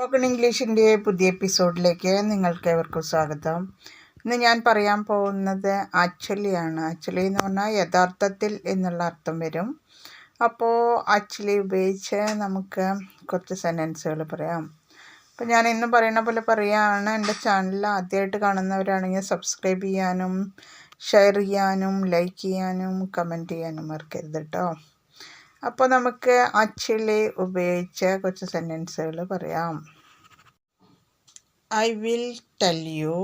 Spoken ഇംഗ്ലീഷിന്റെ പുതിയ എപ്പിസോഡിലേക്ക് നിങ്ങൾക്ക് ഏവർക്കും സ്വാഗതം. ഇന്ന് ഞാൻ പറയാൻ പോകുന്നത് ആക്ച്വലി ആണ് ആക്ച്വലി എന്ന് പറഞ്ഞാൽ യഥാർത്ഥത്തിൽ എന്നുള്ള അർത്ഥം വരും. അപ്പോൾ ആക്ച്വലി ഉപയോഗിച്ച് നമുക്ക് കുറച്ച് സെന്റൻസുകൾ പറയാം. അപ്പോൾ ഞാൻ ഇന്ന് പറയുന്ന പോലെ പറയുകയാണ് എന്റെ ചാനൽ ആദ്യമായിട്ട് കാണുന്നവരാണെങ്കിൽ സബ്സ്ക്രൈബ് ചെയ്യാനും ഷെയർ ചെയ്യാനും ലൈക്ക് ചെയ്യാനും കമന്റ് ചെയ്യാനും മറക്കരുത് കേട്ടോ അപ്പോൾ നമുക്ക് ആക്ച്വലി ഉപയോഗിച്ച കുറച്ച് സെന്റൻസുകൾ പറയാം. I will tell you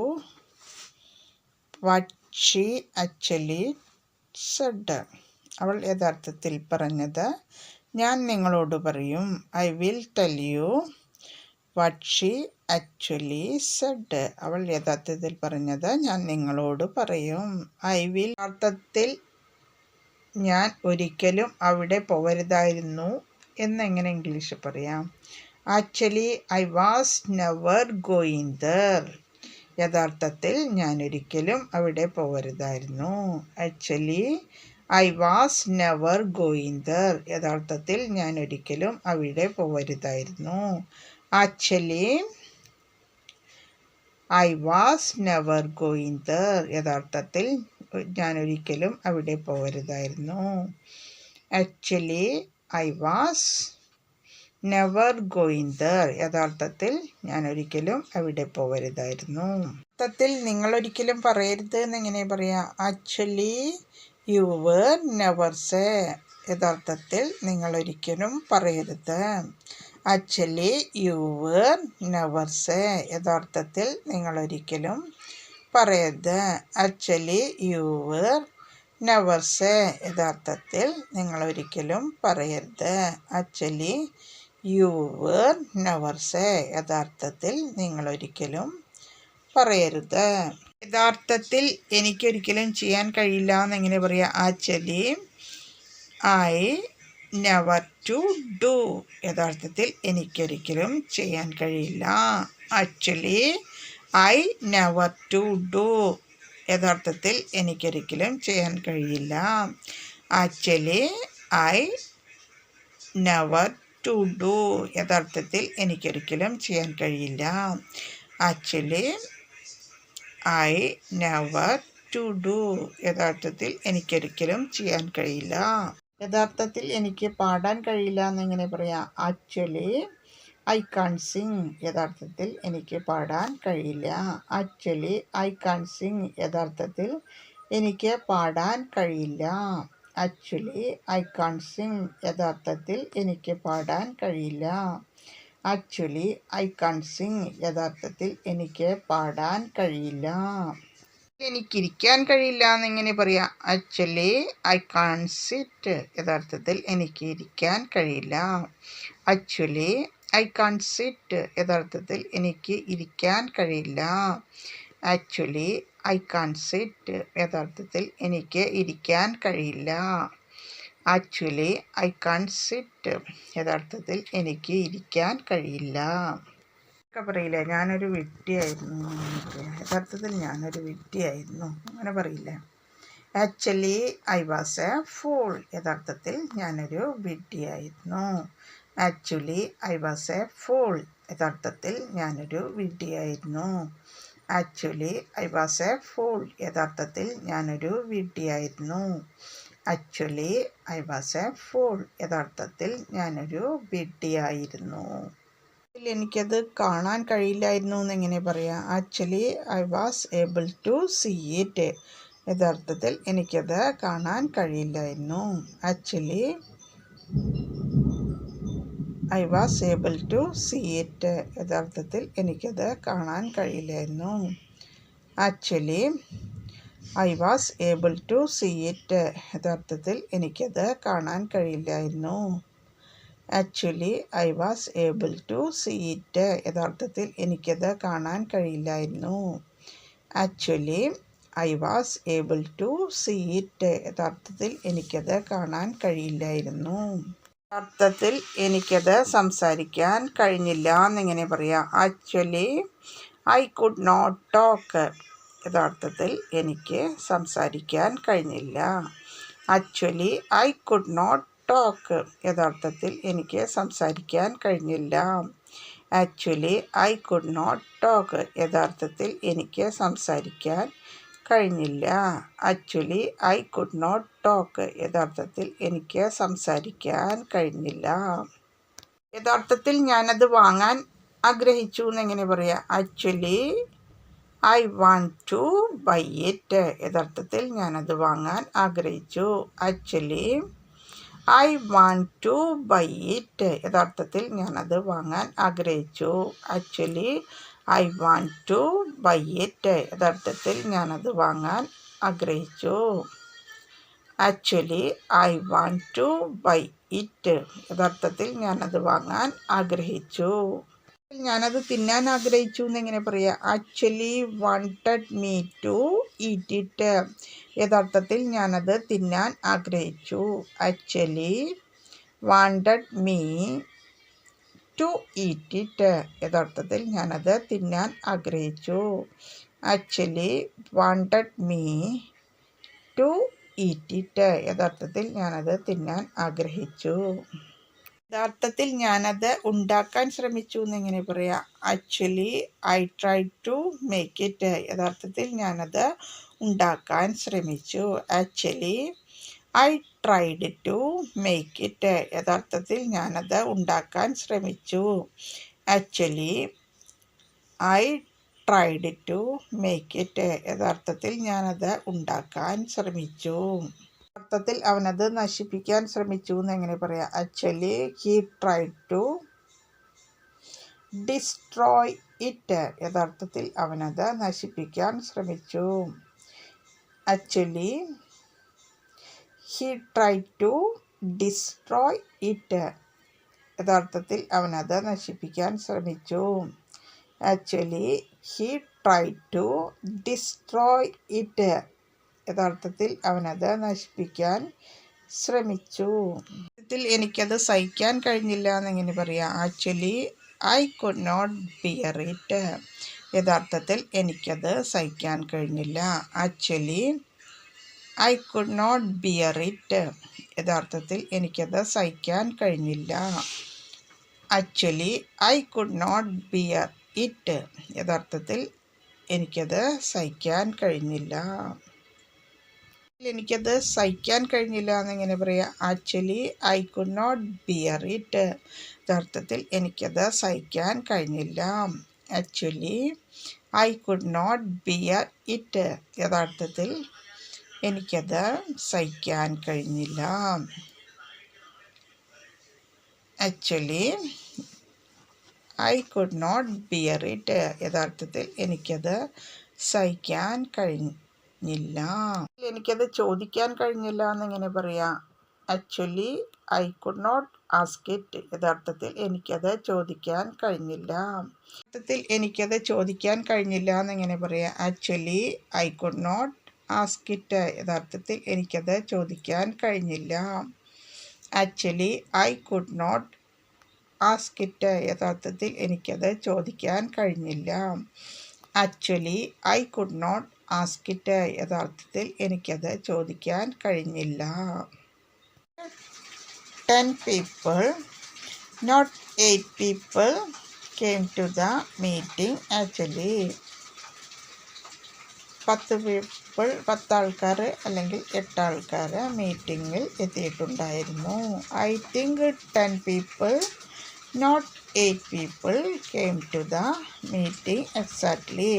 what she actually said അവൾ യഥാർത്ഥത്തിൽ പറഞ്ഞത് ഞാൻ നിങ്ങളോട് പറയും I will tell you what she actually said അവൾ യഥാർത്ഥത്തിൽ പറഞ്ഞത് ഞാൻ നിങ്ങളോട് പറയും ഐ വിൽ അർത്ഥത്തിൽ ഞാൻ ഒരിക്കലും അവിടെ പോകരുതായിരുന്നു എന്നെങ്ങനെ ഇംഗ്ലീഷ് പറയാം? Actually I was never going there യഥാർത്ഥത്തിൽ ഞാൻ ഒരിക്കലും അവിടെ പോകരുതായിരുന്നു actually I was never going there യഥാർത്ഥത്തിൽ ഞാൻ ഒരിക്കലും അവിടെ പോകരുതായിരുന്നു actually I was never going there യഥാർത്ഥത്തിൽ ഞാൻ ഒരിക്കലും അവിടെ പോകരുതായിരുന്നു actually I was never going there യഥാർത്ഥത്തിൽ ഞാൻ ഒരിക്കലും അവിടെ പോകരുതായിരുന്നു യഥാർത്ഥത്തിൽ നിങ്ങൾ ഒരിക്കലും പറയരുത് എന്നെങ്ങനെ പറയാം? Actually you were never say യഥാർത്ഥത്തിൽ നിങ്ങൾ ഒരിക്കലും പറയരുത്. Actually you were never say യഥാർത്ഥത്തിൽ നിങ്ങൾ ഒരിക്കലും പറയരുത്. Actually you were never say യഥാർത്ഥത്തിൽ നിങ്ങൾ ഒരിക്കലും പറയരുത്. Actually you were never say യഥാർത്ഥത്തിൽ നിങ്ങൾ ഒരിക്കലും പറയരുത്. യഥാർത്ഥത്തിൽ എനിക്കൊരിക്കലും ചെയ്യാൻ കഴിയില്ല എന്നെങ്ങനെ പറയാം? Actually I never to do യഥാർത്ഥത്തിൽ എനിക്കൊരിക്കലും ചെയ്യാൻ കഴിയില്ല. Actually I never to do യഥാർത്ഥത്തിൽ എനിക്കൊരിക്കലും ചെയ്യാൻ കഴിയില്ല. Actually I never to do യഥാർത്ഥത്തിൽ എനിക്കൊരിക്കലും ചെയ്യാൻ കഴിയില്ല. Actually I never to do യഥാർത്ഥത്തിൽ എനിക്കൊരിക്കലും ചെയ്യാൻ കഴിയില്ല. യഥാർത്ഥത്തിൽ എനിക്ക് പാടാൻ കഴിയില്ല എന്നെങ്ങനെ പറയാം. ആക്ച്വലി ഐ കാൺ സിങ് യഥാർത്ഥത്തിൽ എനിക്ക് പാടാൻ കഴിയില്ല. ആക്ച്വലി ഐ കാൺ സിങ് യഥാർത്ഥത്തിൽ എനിക്ക് പാടാൻ കഴിയില്ല. ആക്ച്വലി ഐ കാൺ സിങ് യഥാർത്ഥത്തിൽ എനിക്ക് പാടാൻ കഴിയില്ല. ആക്ച്വലി ഐ കാൺ സിങ് യഥാർത്ഥത്തിൽ എനിക്ക് പാടാൻ കഴിയില്ല. എനിക്കിരിക്കാൻ കഴിയില്ല എന്നെങ്ങനെ പറയാം. ആക്ച്വലി ഐ കാൺ സിറ്റ് യഥാർത്ഥത്തിൽ എനിക്ക് ഇരിക്കാൻ കഴിയില്ല. ആക്ച്വലി ഐ കാൺ സിറ്റ് യഥാർത്ഥത്തിൽ എനിക്ക് ഇരിക്കാൻ കഴിയില്ല. ആക്ച്വലി ഐ കാൺ സിറ്റ് യഥാർത്ഥത്തിൽ എനിക്ക് ഇരിക്കാൻ കഴിയില്ല. ആക്ച്വലി ഐ കാൺ സിറ്റ് യഥാർത്ഥത്തിൽ എനിക്ക് ഇരിക്കാൻ കഴിയില്ല. ഒക്കെ പറയില്ലേ? ഞാനൊരു വിഡ്ഢിയായിരുന്നു. യഥാർത്ഥത്തിൽ ഞാനൊരു വിട്ടിയായിരുന്നു അങ്ങനെ പറയില്ലേ? Actually I was a fool യഥാർത്ഥത്തിൽ ഞാനൊരു വിഡ്ഢിയായിരുന്നു. Actually I was a fool യഥാർത്ഥത്തിൽ ഞാനൊരു വിഡ്ഢിയായിരുന്നു. Actually I was a fool യഥാർത്ഥത്തിൽ ഞാനൊരു വിഡ്ഢിയായിരുന്നു. Actually I was a fool യഥാർത്ഥത്തിൽ ഞാനൊരു വിഡ്ഢിയായിരുന്നു. എനിക്കത് കാണാൻ കഴിയില്ലായിരുന്നു എന്ന് എങ്ങനെ പറയാം? Actually I was able to see it യഥാർത്ഥത്തിൽ എനിക്കത് കാണാൻ കഴിയില്ലായിരുന്നു. Actually I was able to see it യഥാർത്ഥത്തിൽ എനിക്കത് കാണാൻ കഴിയില്ലായിരുന്നു. Actually I was able to see it യഥാർത്ഥത്തിൽ എനിക്കത് കാണാൻ കഴിയില്ലായിരുന്നു. Actually I was able to see it യഥാർത്ഥത്തിൽ എനിക്കത് കാണാൻ കഴിയില്ലായിരുന്നു. Actually I was able to see it യഥാർത്ഥത്തിൽ എനിക്കത് കാണാൻ കഴിയില്ലായിരുന്നു. അർത്ഥത്തിൽ എനിക്കത് സംസാരിക്കാൻ കഴിഞ്ഞില്ല എന്നിങ്ങനെ പറയാം. Actually I could not talk യഥാർത്ഥത്തിൽ എനിക്ക് സംസാരിക്കാൻ കഴിഞ്ഞില്ല. Actually I could not talk യഥാർത്ഥത്തിൽ എനിക്ക് സംസാരിക്കാൻ കഴിഞ്ഞില്ല. Actually I could not talk യഥാർത്ഥത്തിൽ എനിക്ക് സംസാരിക്കാൻ കഴിഞ്ഞില്ല. Actually I could not talk. യഥാർത്ഥത്തിൽ എനിക്ക് സംസാരിക്കാൻ കഴിഞ്ഞില്ല. യഥാർത്ഥത്തിൽ ഞാനത് വാങ്ങാൻ ആഗ്രഹിച്ചു എന്നെങ്ങനെ പറയാം? Actually I want to buy it. യഥാർത്ഥത്തിൽ ഞാനത് വാങ്ങാൻ ആഗ്രഹിച്ചു. Actually I want to buy it. യഥാർത്ഥത്തിൽ ഞാനത് വാങ്ങാൻ ആഗ്രഹിച്ചു. Actually I want to buy it യഥാർത്ഥത്തിൽ ഞാനത് വാങ്ങാൻ ആഗ്രഹിച്ചു. Actually I want to buy it യഥാർത്ഥത്തിൽ ഞാനത് വാങ്ങാൻ ആഗ്രഹിച്ചു. ഞാനത് തിന്നാൻ ആഗ്രഹിച്ചു എന്നെങ്ങനെ പറയാം? Actually wanted me to eat it യഥാർത്ഥത്തിൽ ഞാനത് തിന്നാൻ ആഗ്രഹിച്ചു. Actually wanted me to eat it യഥാർത്ഥത്തിൽ ഞാനത് തിന്നാൻ ആഗ്രഹിച്ചു. Actually wanted me to eat it യഥാർത്ഥത്തിൽ ഞാനത് തിന്നാൻ ആഗ്രഹിച്ചു. യഥാർത്ഥത്തിൽ ഞാനത് ഉണ്ടാക്കാൻ ശ്രമിച്ചു എന്നിങ്ങനെ പറയാം. Actually I try to make it യഥാർത്ഥത്തിൽ ഞാനത് ഉണ്ടാക്കാൻ ശ്രമിച്ചു. Actually I tried to make it യഥാർത്ഥത്തിൽ ഞാനത് ഉണ്ടാക്കാൻ ശ്രമിച്ചു. Actually I tried to make it യഥാർത്ഥത്തിൽ ഞാനത് ഉണ്ടാക്കാൻ ശ്രമിച്ചു. യഥാർത്ഥത്തിൽ അവനത് നശിപ്പിക്കാൻ ശ്രമിച്ചു എന്ന് എങ്ങനെ പറയാം? Actually he try to destroy it യഥാർത്ഥത്തിൽ അവനത് നശിപ്പിക്കാൻ ശ്രമിച്ചു. Actually he try to destroy it യഥാർത്ഥത്തിൽ അവനത് നശിപ്പിക്കാൻ ശ്രമിച്ചു. Actually he try to destroy it യഥാർത്ഥത്തിൽ അവനത് നശിപ്പിക്കാൻ ശ്രമിച്ചു. ത്തിൽ എനിക്കത് സഹിക്കാൻ കഴിഞ്ഞില്ല എന്നിങ്ങനെ പറയാം. Actually I could not bear it യഥാർത്ഥത്തിൽ എനിക്കത് സഹിക്കാൻ കഴിഞ്ഞില്ല. Actually I could not bear it യഥാർത്ഥത്തിൽ എനിക്കത് സഹിക്കാൻ കഴിഞ്ഞില്ല. Actually I could not bear it യഥാർത്ഥത്തിൽ എനിക്കത് സഹിക്കാൻ കഴിഞ്ഞില്ല. എനിക്കത് സഹിക്കാൻ കഴിഞ്ഞില്ല എന്നിങ്ങനെ പറയാം. Actually I could not bear it യഥാർത്ഥത്തിൽ എനിക്കത് സഹിക്കാൻ കഴിഞ്ഞില്ല. Actually I could not bear it യഥാർത്ഥത്തിൽ എനിക്കത് സഹിക്കാൻ കഴിഞ്ഞില്ല. Actually I could not bear it യഥാർത്ഥത്തിൽ എനിക്കത് സഹിക്കാൻ കഴിഞ്ഞില്ല. എനിക്കത് ചോദിക്കാൻ കഴിഞ്ഞില്ല എന്നെങ്ങനെ പറയാം. Actually I could not ask it യഥാർത്ഥത്തിൽ എനിക്കത് ചോദിക്കാൻ കഴിഞ്ഞില്ല. യഥാർത്ഥത്തിൽ എനിക്കത് ചോദിക്കാൻ കഴിഞ്ഞില്ല എന്നെങ്ങനെ പറയാം. Actually I could not ask it യഥാർത്ഥത്തിൽ എനിക്കത് ചോദിക്കാൻ കഴിഞ്ഞില്ല. Actually I could not ask it യഥാർത്ഥത്തിൽ എനിക്കത് ചോദിക്കാൻ കഴിഞ്ഞില്ല. Actually I could not ask it യഥാർത്ഥത്തിൽ എനിക്കത് ചോദിക്കാൻ കഴിഞ്ഞില്ല. Ten people not eight people came to the meeting actually. പത്ത് പീപ്പിൾ പത്താൾക്കാർ അല്ലെങ്കിൽ എട്ട് എട്ടാൾക്കാർ മീറ്റിങ്ങിൽ എത്തിയിട്ടുണ്ടായിരുന്നു. I think ten people not eight people came to the meeting exactly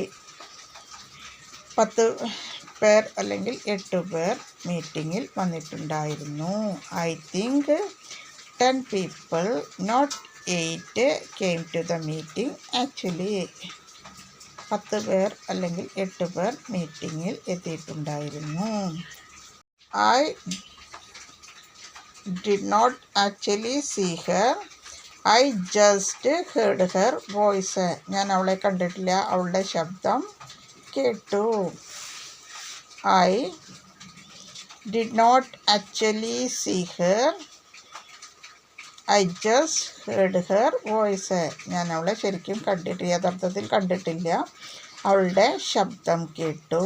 പത്ത് പേർ അല്ലെങ്കിൽ എട്ട് പേർ മീറ്റിങ്ങിൽ വന്നിട്ടുണ്ടായിരുന്നു. I think ten people not eight came to the meeting actually പത്ത് പേർ അല്ലെങ്കിൽ എട്ട് പേർ മീറ്റിങ്ങിൽ എത്തിയിട്ടുണ്ടായിരുന്നു. I did not actually see her. I just heard her voice. ഞാൻ അവളെ കണ്ടിട്ടില്ല. അവളുടെ ശബ്ദം കേട്ടു. I did not actually see her. I just heard her voice ഞാൻ അവളെ ശരിക്കും കണ്ടിട്ട് യഥാർത്ഥത്തിൽ കണ്ടിട്ടില്ല. അവളുടെ ശബ്ദം കേട്ടു.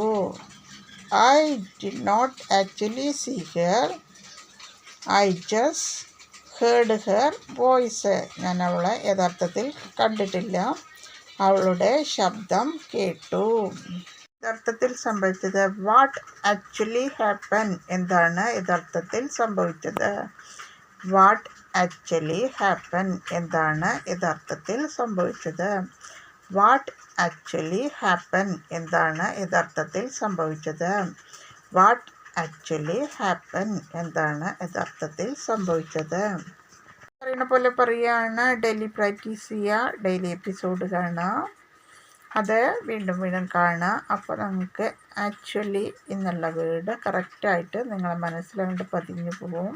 I did not actually see her I just heard her voice ഞാൻ അവളെ യഥാർത്ഥത്തിൽ കണ്ടിട്ടില്ല. അവളുടെ ശബ്ദം കേട്ടു. യഥാർത്ഥത്തിൽ സംഭവിച്ചത് വാട്ട് ആക്ച്വലി ഹാപ്പൻ എന്താണ് യഥാർത്ഥത്തിൽ സംഭവിച്ചത്? വാട്ട് ആക്ച്വലി ഹാപ്പൻ എന്താണ് യഥാർത്ഥത്തിൽ സംഭവിച്ചത്? വാട്ട് ആക്ച്വലി ഹാപ്പൻ എന്താണ് യഥാർത്ഥത്തിൽ സംഭവിച്ചത്? വാട്ട് ആക്ച്വലി ഹാപ്പൻ എന്താണ് യഥാർത്ഥത്തിൽ സംഭവിച്ചത്? പറയുന്ന പോലെ പറയുകയാണ് ഡെയിലി പ്രാക്ടീസ് ചെയ്യുക ഡെയിലി എപ്പിസോഡ് കാണുക അത് വീണ്ടും വീണ്ടും കാണുക അപ്പോൾ നമുക്ക് ആക്ച്വലി എന്നുള്ള വേർഡ് കറക്റ്റായിട്ട് നിങ്ങളെ മനസ്സിലങ്ങോട്ട് പതിഞ്ഞു പോകും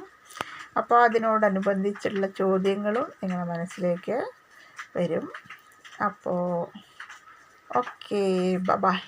അപ്പോൾ അതിനോടനുബന്ധിച്ചുള്ള ചോദ്യങ്ങളും നിങ്ങളുടെ മനസ്സിലേക്ക് വരും. അപ്പോൾ ഓക്കേ ബ ബായ്